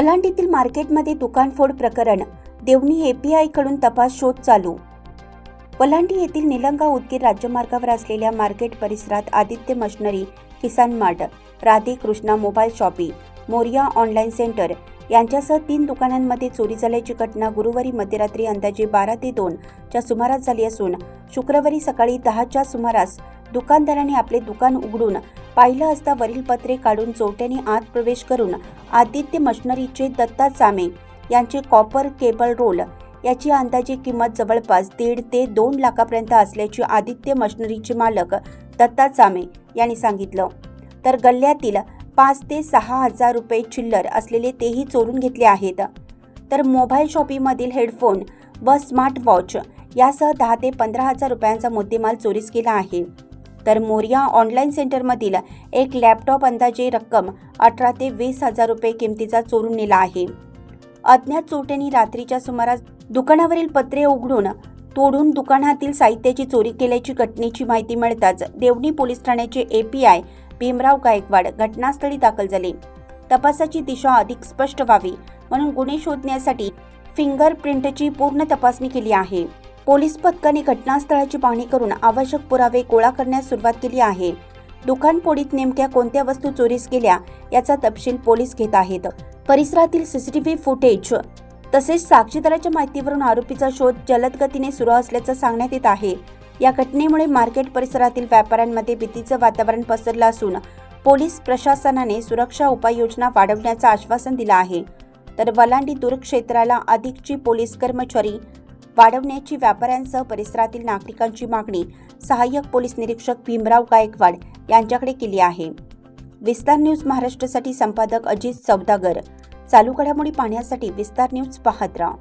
पलांडीतील मार्केटमध्ये दुकानफोड प्रकरण देवणी एपीआयकडून तपास शोध चालू. पलांडी येथील निलंगा उदगीर राज्यमार्गावर असलेल्या मार्केट परिसरात Aditya machinery Kisan mart Radhe Krishna mobile shopping Moriya online centre यांच्यासह तीन दुकानांमध्ये चोरी झाल्याची घटना गुरुवारी मध्यरात्री अंदाजे बारा ते दोनच्या सुमारास झाली असून शुक्रवारी सकाळी दहाच्या सुमारास दुकानदाराने आपले दुकान उघडून पाहिलं असता वरील पत्रे काढून चोट्याने आत प्रवेश करून आदित्य मशिनरीचे दत्ता चामे यांचे कॉपर केबल रोल याची अंदाजे किंमत जवळपास दीड ते दोन लाखापर्यंत असल्याची आदित्य मशनरीचे मालक दत्ता चामे यांनी सांगितलं. तर गल्ल्यातील पाच ते सहा हजार रुपये चिल्लर असलेले तेही चोरून घेतले आहेत. तर मोबाईल शॉपीमधील हेडफोन व स्मार्ट वॉच यासह दहा ते पंधरा हजार रुपयांचा मुद्देमाल चोरीस केला आहे. तर मोरिया ऑनलाईन सेंटरमधील एक लॅपटॉप अंदाजे रक्कम अठरा ते वीस हजार रुपये किमतीचा चोरून नेला आहे. अज्ञात चोरट्यांनी रात्रीच्या सुमारास दुकानावरील पत्रे उघडून तोडून दुकानातील साहित्याची चोरी केल्याची घटनेची माहिती मिळताच देवणी पोलीस ठाण्याचे एपीआय भीमराव गायकवाड घटनास्थळी दाखल झाले. तपासाची दिशा अधिक स्पष्ट व्हावी म्हणून गुन्हे शोधण्यासाठी फिंगरप्रिंटची पूर्ण तपासणी केली आहे. पोलीस पथकाने घटनास्थळाची पाहणी करून आवश्यक पुरावे गोळा करण्यास सुरुवात केली आहे. दुकानपोडीत नेमक्या कोणत्या वस्तू चोरीस गेल्या याचा तपशील पोलीस घेत आहेत. परिसरातील सीसीटीव्ही फुटेज तसेच साक्षीदाराच्या माहितीवरून आरोपीचा शोध जलद गतीने सुरू असल्याचं सांगण्यात येत आहे. या घटनेमुळे मार्केट परिसरातील व्यापाऱ्यांमध्ये भीतीचं वातावरण पसरलं असून पोलीस प्रशासनाने सुरक्षा उपाययोजना वाढवण्याचं आश्वासन दिलं आहे. तर वलांडी दुर्ग क्षेत्राला अधिकची पोलीस कर्मचारी वाढवण्याची व्यापाऱ्यांसह परिसरातील नागरिकांची मागणी सहाय्यक पोलीस निरीक्षक भीमराव गायकवाड यांच्याकडे केली आहे. विस्तार न्यूज महाराष्ट्रासाठी संपादक अजित सौदागर. चालू घडामोडी पाहण्यासाठी विस्तार न्यूज पाहत राहा.